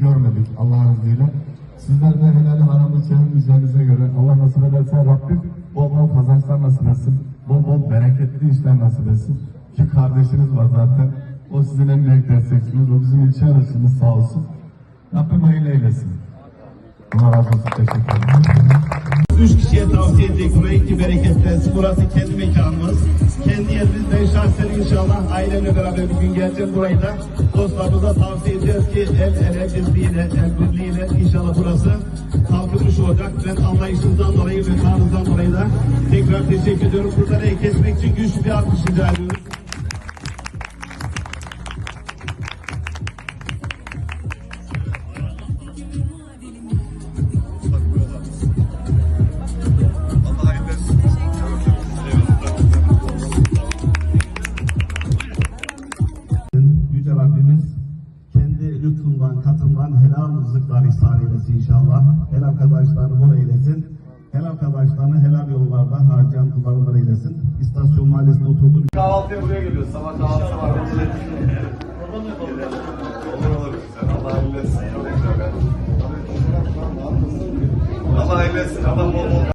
görmedik Allah'ın izniyle. Sizler de helal haramı çevirmeyeceğinize göre Allah nasip ederse Rabbim bol bol kazançlar nasip etsin. Bol bol bereketli işler nasip etsin. Ki kardeşiniz var zaten. O sizin en büyük destekçiniz. O bizim ilçe yöneticimiz sağ olsun. Rabbim hayırlı eylesin. Allah razı olsun. Teşekkür ederim. Üç kişiye tavsiye edecek burayı ki bereketlensin. Burası kendi mekanımız. Kendi yerimiz. Ben şahsen inşallah ailemle beraber bir gün geleceğim burayı da dostlarımıza tavsiye edeceğiz ki el ele birliğiyle, el birliğiyle inşallah burası kalkınmış olacak. Ben anlayışınızdan dolayı ve sahanızdan dolayı da tekrar teşekkür ediyorum. Burada el kesmek için güçlü bir alkış rica ediyoruz. Rabbimiz kendi lütfundan, katından helal rızıklar ihsan eylesin inşallah. Helal kazançlarını bol eylesin. Helal kazançlarını helal yollarda harcayan kullarından eylesin. İstasyon mahallesinde oturduğum Kahvaltıya buraya geliyoruz. Sabah kahvaltısı var. Olur olur güzel. Allah hayırlı etsin. Çok güzel. Allah hayırlı etsin. Allah bol bol